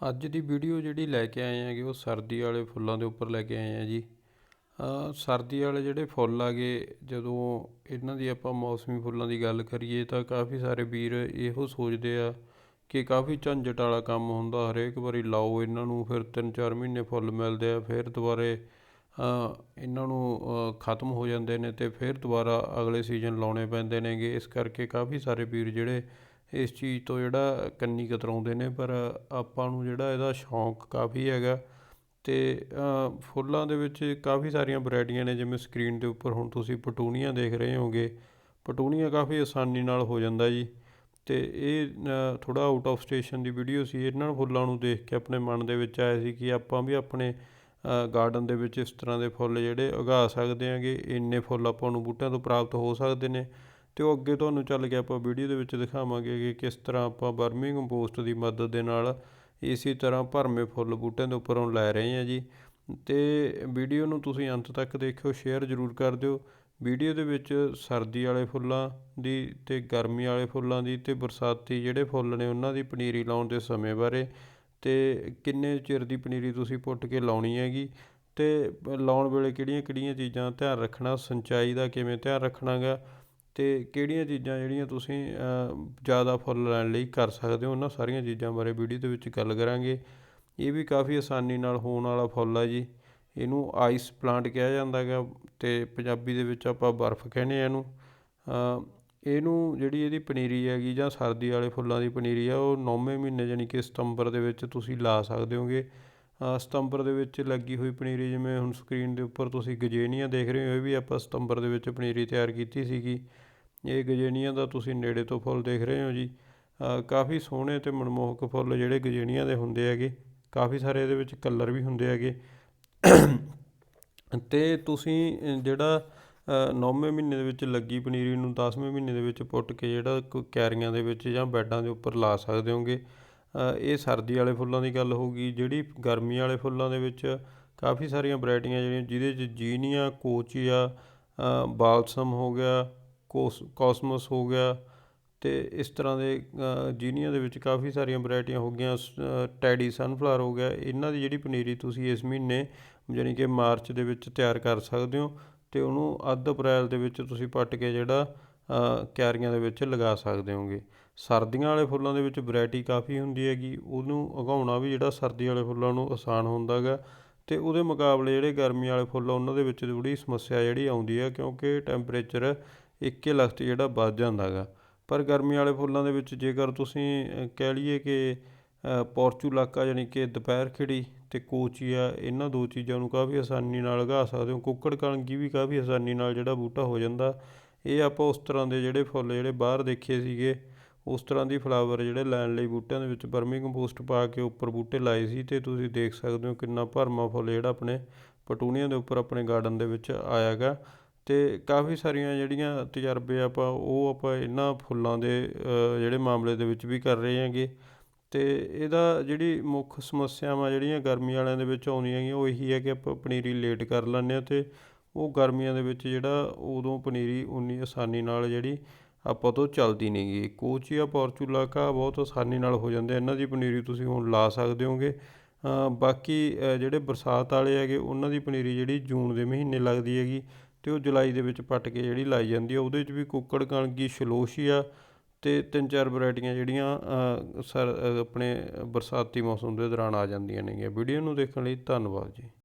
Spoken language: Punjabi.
ਅੱਜ ਦੀ ਵੀਡੀਓ ਜਿਹੜੀ ਲੈ ਕੇ ਆਏ ਹੈਗੇ, ਉਹ ਸਰਦੀ ਵਾਲੇ ਫੁੱਲਾਂ ਦੇ ਉੱਪਰ ਲੈ ਕੇ ਆਏ ਆ ਜੀ। ਸਰਦੀ ਵਾਲੇ ਜਿਹੜੇ ਫੁੱਲ ਆਗੇ, ਜਦੋਂ ਇਹਨਾਂ ਦੀ ਆਪਾਂ ਮੌਸਮੀ ਫੁੱਲਾਂ ਦੀ ਗੱਲ ਕਰੀਏ, ਤਾਂ ਕਾਫੀ ਸਾਰੇ ਵੀਰ ਇਹੋ ਸੋਚਦੇ ਆ ਕਿ ਕਾਫੀ ਝੰਜਟ ਵਾਲਾ ਕੰਮ ਹੁੰਦਾ, ਹਰੇਕ ਵਾਰੀ ਲਾਓ ਇਹਨਾਂ ਨੂੰ, ਫਿਰ 3-4 ਮਹੀਨੇ ਫੁੱਲ ਮਿਲਦੇ ਆ, ਫਿਰ ਦੁਬਾਰੇ ਇਹਨਾਂ ਨੂੰ ਖਤਮ ਹੋ ਜਾਂਦੇ ਨੇ ਤੇ ਫਿਰ ਦੁਬਾਰਾ ਅਗਲੇ ਸੀਜ਼ਨ ਲਾਉਣੇ ਪੈਂਦੇ ਨੇਗੇ। ਇਸ ਕਰਕੇ ਕਾਫੀ ਸਾਰੇ ਵੀਰ ਜਿਹੜੇ ਇਸ ਚੀਜ਼ ਤੋਂ ਜਿਹੜਾ ਕੰਨੀ ਕਤਰਾਉਂਦੇ ਨੇ, ਪਰ ਆਪਾਂ ਨੂੰ ਜਿਹੜਾ ਇਹਦਾ ਸ਼ੌਂਕ ਕਾਫੀ ਹੈਗਾ ਅਤੇ ਫੁੱਲਾਂ ਦੇ ਵਿੱਚ ਕਾਫੀ ਸਾਰੀਆਂ ਵਰਾਇਟੀਆਂ ਨੇ, ਜਿਵੇਂ ਸਕਰੀਨ ਦੇ ਉੱਪਰ ਹੁਣ ਤੁਸੀਂ ਪਟੂਨੀਆਂ ਦੇਖ ਰਹੇ ਹੋਗੇ, ਪਟੂਨੀਆਂ ਕਾਫੀ ਆਸਾਨੀ ਨਾਲ ਹੋ ਜਾਂਦਾ ਜੀ। ਅਤੇ ਇਹ ਥੋੜ੍ਹਾ ਆਊਟ ਆਫ ਸਟੇਸ਼ਨ ਦੀ ਵੀਡੀਓ ਸੀ, ਇਹਨਾਂ ਫੁੱਲਾਂ ਨੂੰ ਦੇਖ ਕੇ ਆਪਣੇ ਮਨ ਦੇ ਵਿੱਚ ਆਇਆ ਸੀ ਕਿ ਆਪਾਂ ਵੀ ਆਪਣੇ ਗਾਰਡਨ ਦੇ ਵਿੱਚ ਇਸ ਤਰ੍ਹਾਂ ਦੇ ਫੁੱਲ ਜਿਹੜੇ ਉਗਾ ਸਕਦੇ ਆਂਗੇ ਇੰਨੇ ਫੁੱਲ ਆਪਾਂ ਨੂੰ ਬੂਟਿਆਂ ਤੋਂ ਪ੍ਰਾਪਤ ਹੋ ਸਕਦੇ ਨੇ। ਅਤੇ ਉਹ ਅੱਗੇ ਤੁਹਾਨੂੰ ਚੱਲ ਕੇ ਆਪਾਂ ਵੀਡੀਓ ਦੇ ਵਿੱਚ ਦਿਖਾਵਾਂਗੇ ਕਿ ਕਿਸ ਤਰ੍ਹਾਂ ਆਪਾਂ ਵਰਮੀ ਕੰਪੋਸਟ ਦੀ ਮਦਦ ਦੇ ਨਾਲ ਇਸੇ ਤਰ੍ਹਾਂ ਭਰਮੇ ਫੁੱਲ ਬੂਟਿਆਂ ਦੇ ਉੱਪਰੋਂ ਲੈ ਰਹੇ ਹਾਂ ਜੀ। ਤੇ ਵੀਡੀਓ ਨੂੰ ਤੁਸੀਂ ਅੰਤ ਤੱਕ ਦੇਖਿਓ ਸ਼ੇਅਰ ਜ਼ਰੂਰ ਕਰ ਦਿਓ। ਵੀਡੀਓ ਦੇ ਵਿੱਚ ਸਰਦੀ ਵਾਲੇ ਫੁੱਲਾਂ ਦੀ ਤੇ ਗਰਮੀ ਵਾਲੇ ਫੁੱਲਾਂ ਦੀ ਤੇ ਬਰਸਾਤੀ ਜਿਹੜੇ ਫੁੱਲ ਨੇ ਉਹਨਾਂ ਦੀ ਪਨੀਰੀ ਲਾਉਣ ਦੇ ਸਮੇਂ ਬਾਰੇ ਤੇ ਕਿੰਨੇ ਚਿਰ ਦੀ ਪਨੀਰੀ ਤੁਸੀਂ ਪੁੱਟ ਕੇ ਲਾਉਣੀ ਹੈਗੀ ਤੇ ਲਾਉਣ ਵੇਲੇ ਕਿਹੜੀਆਂ ਕਿਹੜੀਆਂ ਚੀਜ਼ਾਂ ਧਿਆਨ ਰੱਖਣਾ, ਸਿੰਚਾਈ ਦਾ ਕਿਵੇਂ ਧਿਆਨ ਰੱਖਣਾਗਾ ਅਤੇ ਕਿਹੜੀਆਂ ਚੀਜ਼ਾਂ ਜਿਹੜੀਆਂ ਤੁਸੀਂ ਜ਼ਿਆਦਾ ਫੁੱਲ ਲੈਣ ਲਈ ਕਰ ਸਕਦੇ ਹੋ? ਉਹਨਾਂ ਸਾਰੀਆਂ ਚੀਜ਼ਾਂ ਬਾਰੇ ਵੀਡੀਓ ਦੇ ਵਿੱਚ ਗੱਲ ਕਰਾਂਗੇ। ਇਹ ਵੀ ਕਾਫੀ ਆਸਾਨੀ ਨਾਲ ਹੋਣ ਵਾਲਾ ਫੁੱਲ ਆ ਜੀ। ਇਹਨੂੰ ਆਈਸ ਪਲਾਂਟ ਕਿਹਾ ਜਾਂਦਾ ਹੈਗਾ ਅਤੇ ਪੰਜਾਬੀ ਦੇ ਵਿੱਚ ਆਪਾਂ ਬਰਫ਼ ਕਹਿੰਦੇ ਹਾਂ ਇਹਨੂੰ। ਇਹਨੂੰ ਜਿਹੜੀ ਇਹਦੀ ਪਨੀਰੀ ਹੈਗੀ ਜਾਂ ਸਰਦੀ ਵਾਲੇ ਫੁੱਲਾਂ ਦੀ ਪਨੀਰੀ ਆ, ਉਹ ਨੌਵੇਂ ਮਹੀਨੇ ਯਾਨੀ ਕਿ ਸਤੰਬਰ ਦੇ ਵਿੱਚ ਤੁਸੀਂ ਲਾ ਸਕਦੇ ਹੋਗੇ। ਸਤੰਬਰ ਦੇ ਵਿੱਚ ਲੱਗੀ ਹੋਈ ਪਨੀਰੀ ਜਿਵੇਂ ਹੁਣ ਸਕਰੀਨ ਦੇ ਉੱਪਰ ਤੁਸੀਂ ਗਜੇਨੀਆਂ ਦੇਖ ਰਹੇ ਹੋ, ਇਹ ਵੀ ਆਪਾਂ ਸਤੰਬਰ ਦੇ ਵਿੱਚ ਪਨੀਰੀ ਤਿਆਰ ਕੀਤੀ ਸੀਗੀ। ਇਹ ਗਜੇਨੀਆਂ ਦਾ ਤੁਸੀਂ ਨੇੜੇ ਤੋਂ ਫੁੱਲ ਦੇਖ ਰਹੇ ਹੋ ਜੀ। ਕਾਫੀ ਸੋਹਣੇ ਤੇ ਮਨਮੋਹਕ ਫੁੱਲ ਜਿਹੜੇ ਗਜੇਨੀਆਂ ਦੇ ਹੁੰਦੇ ਹੈਗੇ, ਕਾਫੀ ਸਾਰੇ ਇਹਦੇ ਵਿੱਚ ਕਲਰ ਵੀ ਹੁੰਦੇ ਹੈਗੇ। ਤੇ ਤੁਸੀਂ ਜਿਹੜਾ ਨੌਵੇਂ ਮਹੀਨੇ ਦੇ ਵਿੱਚ ਲੱਗੀ ਪਨੀਰੀ ਨੂੰ 10ਵੇਂ ਮਹੀਨੇ ਦੇ ਵਿੱਚ ਪੁੱਟ ਕੇ ਜਿਹੜਾ ਕੈਰੀਆਂ ਦੇ ਵਿੱਚ ਜਾਂ ਬੈੱਡਾਂ ਦੇ ਉੱਪਰ ਲਾ ਸਕਦੇ ਹੋਗੇ। ਇਹ ਸਰਦੀ ਵਾਲੇ ਫੁੱਲਾਂ ਦੀ ਗੱਲ ਹੋਊਗੀ ਜਿਹੜੀ ਗਰਮੀ ਵਾਲੇ ਫੁੱਲਾਂ ਦੇ ਵਿੱਚ ਕਾਫੀ ਸਾਰੀਆਂ ਵਰਾਇਟੀਆਂ ਜਿਹੜੀਆਂ, ਜਿਹਦੇ 'ਚ ਜੀਨੀਆ, ਕੋਚੀਆ ਬਾਲਸਮ ਹੋ ਗਿਆ, ਕੋਸ, ਕੋਸਮਸ ਹੋ ਗਿਆ ਅਤੇ ਇਸ ਤਰ੍ਹਾਂ ਦੇ ਜੀਨੀਆ ਦੇ ਵਿੱਚ ਕਾਫੀ ਸਾਰੀਆਂ ਵੈਰਾਈਟੀਆਂ ਹੋ ਗਈਆਂ ਟੈਡੀ ਸਨਫਲਾਵਰ ਹੋ ਗਿਆ, ਇਹਨਾਂ ਦੀ ਜਿਹੜੀ ਪਨੀਰੀ ਤੁਸੀਂ ਇਸ ਮਹੀਨੇ ਯਾਨੀ ਕਿ ਮਾਰਚ ਦੇ ਵਿੱਚ ਤਿਆਰ ਕਰ ਸਕਦੇ ਹੋ ਅਤੇ ਉਹਨੂੰ ਅੱਧ ਅਪ੍ਰੈਲ ਦੇ ਵਿੱਚ ਤੁਸੀਂ ਪੱਟ ਕੇ ਜਿਹੜਾ ਕਿਆਰੀਆਂ ਦੇ ਵਿੱਚ ਲਗਾ ਸਕਦੇ ਹੋਗੇ। ਸਰਦੀਆਂ ਵਾਲੇ ਫੁੱਲਾਂ ਦੇ ਵਿੱਚ ਵੈਰਾਈਟੀ ਕਾਫੀ ਹੁੰਦੀ ਹੈਗੀ। ਉਹਨੂੰ ਉਗਾਉਣਾ ਵੀ ਜਿਹੜਾ ਸਰਦੀ ਵਾਲੇ ਫੁੱਲਾਂ ਨੂੰ ਆਸਾਨ ਹੁੰਦਾ ਹੈਗਾ। ਤੇ ਉਹਦੇ ਮੁਕਾਬਲੇ ਜਿਹੜੇ ਗਰਮੀ ਵਾਲੇ ਫੁੱਲ ਉਹਨਾਂ ਦੇ ਵਿੱਚ ਥੋੜੀ ਸਮੱਸਿਆ ਜਿਹੜੀ ਆਉਂਦੀ ਹੈ, ਕਿਉਂਕਿ ਟੈਂਪਰੇਚਰ ਇੱਕੇ ਲਖਤ ਜਿਹੜਾ ਵੱਧ ਜਾਂਦਾ ਹੈਗਾ। ਪਰ ਗਰਮੀ ਵਾਲੇ ਫੁੱਲਾਂ ਦੇ ਵਿੱਚ ਜੇਕਰ ਤੁਸੀਂ ਕਹਿ ਲਈਏ ਕਿ ਪੋਰਚੂਲਾਕਾ ਯਾਨੀ ਕਿ ਦੁਪਹਿਰ ਖਿੜੀ ਤੇ ਕੋਚੀਆ, ਇਹਨਾਂ ਦੋ ਚੀਜ਼ਾਂ ਨੂੰ ਕਾਫੀ ਆਸਾਨੀ ਨਾਲ ਉਗਾ ਸਕਦੇ ਹੋ। ਕੁੱਕੜ ਕਲਗੀ ਵੀ ਕਾਫੀ ਆਸਾਨੀ ਨਾਲ ਜਿਹੜਾ ਬੂਟਾ ਹੋ ਜਾਂਦਾ। ਇਹ ਆਪਾਂ ਉਸ ਤਰ੍ਹਾਂ ਦੇ ਜਿਹੜੇ ਫੁੱਲ ਜਿਹੜੇ ਬਾਹਰ ਦੇਖੇ ਸੀਗੇ, ਉਸ ਤਰ੍ਹਾਂ ਦੀ ਫਲਾਵਰ ਜਿਹੜੇ ਲੈਣ ਲਈ ਬੂਟਿਆਂ ਦੇ ਵਿੱਚ ਵਰਮੀ ਕੰਪੋਸਟ ਪਾ ਕੇ ਉੱਪਰ ਬੂਟੇ ਲਾਏ ਸੀ ਤੇ ਤੁਸੀਂ ਦੇਖ ਸਕਦੇ ਹੋ ਕਿੰਨਾ ਭਰਮਾ ਫੁੱਲ ਜਿਹੜਾ ਆਪਣੇ ਪਟੂਨੀਆਂ ਦੇ ਉੱਪਰ ਆਪਣੇ ਗਾਰਡਨ ਦੇ ਵਿੱਚ ਆਇਆਗਾ ਤੇ ਕਾਫੀ ਸਾਰੀਆਂ ਜਿਹੜੀਆਂ ਤਜਰਬੇ ਆਪਾਂ, ਉਹ ਆਪਾਂ ਇਹਨਾਂ ਫੁੱਲਾਂ ਦੇ ਜਿਹੜੇ ਮਾਮਲੇ ਦੇ ਵਿੱਚ ਵੀ ਕਰ ਰਹੇ ਹਾਂਗੇ। ਤੇ ਇਹਦਾ ਜਿਹੜੀ ਮੁੱਖ ਸਮੱਸਿਆਵਾਂ ਜਿਹੜੀਆਂ ਗਰਮੀ ਵਾਲਿਆਂ ਦੇ ਵਿੱਚ ਆਉਂਦੀਆਂ ਹੈਗੀਆਂ, ਉਹ ਇਹੀ ਹੈ ਕਿ ਆਪਾਂ ਪਨੀਰੀ ਲੇਟ ਕਰ ਲੈਂਦੇ ਆ ਤੇ ਉਹ ਗਰਮੀਆਂ ਦੇ ਵਿੱਚ ਜਿਹੜਾ ਉਦੋਂ ਪਨੀਰੀ ਉਨੀ ਆਸਾਨੀ ਨਾਲ ਜਿਹੜੀ ਆਪਾਂ ਤੋਂ ਚੱਲਦੀ ਨਹੀਂ ਗੀ। ਕੋਚੀਆ ਪੋਰਚੂਲਾਕਾ ਬਹੁਤ ਆਸਾਨੀ ਨਾਲ ਹੋ ਜਾਂਦੇ ਇਹਨਾਂ ਦੀ ਪਨੀਰੀ ਤੁਸੀਂ ਹੁਣ ਲਾ ਸਕਦੇ ਹੋਗੇ। ਬਾਕੀ ਜਿਹੜੇ ਬਰਸਾਤ ਵਾਲੇ ਹੈਗੇ, ਉਹਨਾਂ ਦੀ ਪਨੀਰੀ ਜਿਹੜੀ ਜੂਨ ਦੇ ਮਹੀਨੇ ਲੱਗਦੀ ਹੈਗੀ ਤੇ ਉਹ ਜੁਲਾਈ ਦੇ ਵਿੱਚ ਪੱਟ ਕੇ ਜਿਹੜੀ ਲਾਈ ਜਾਂਦੀ ਆ। ਉਹਦੇ ਵਿੱਚ ਵੀ ਕੁੱਕੜ, ਕਣਕੀ ਸ਼ਲੋਸ਼ੀਆ ਤੇ ਤਿੰਨ ਚਾਰ ਵੈਰਾਈਟੀਆਂ ਜਿਹੜੀਆਂ ਸਰ ਆਪਣੇ ਬਰਸਾਤੀ ਮੌਸਮ ਦੇ ਦੌਰਾਨ ਆ ਜਾਂਦੀਆਂ ਨੇਗੀਆਂ। ਵੀਡੀਓ ਨੂੰ ਦੇਖਣ ਲਈ ਧੰਨਵਾਦ ਜੀ।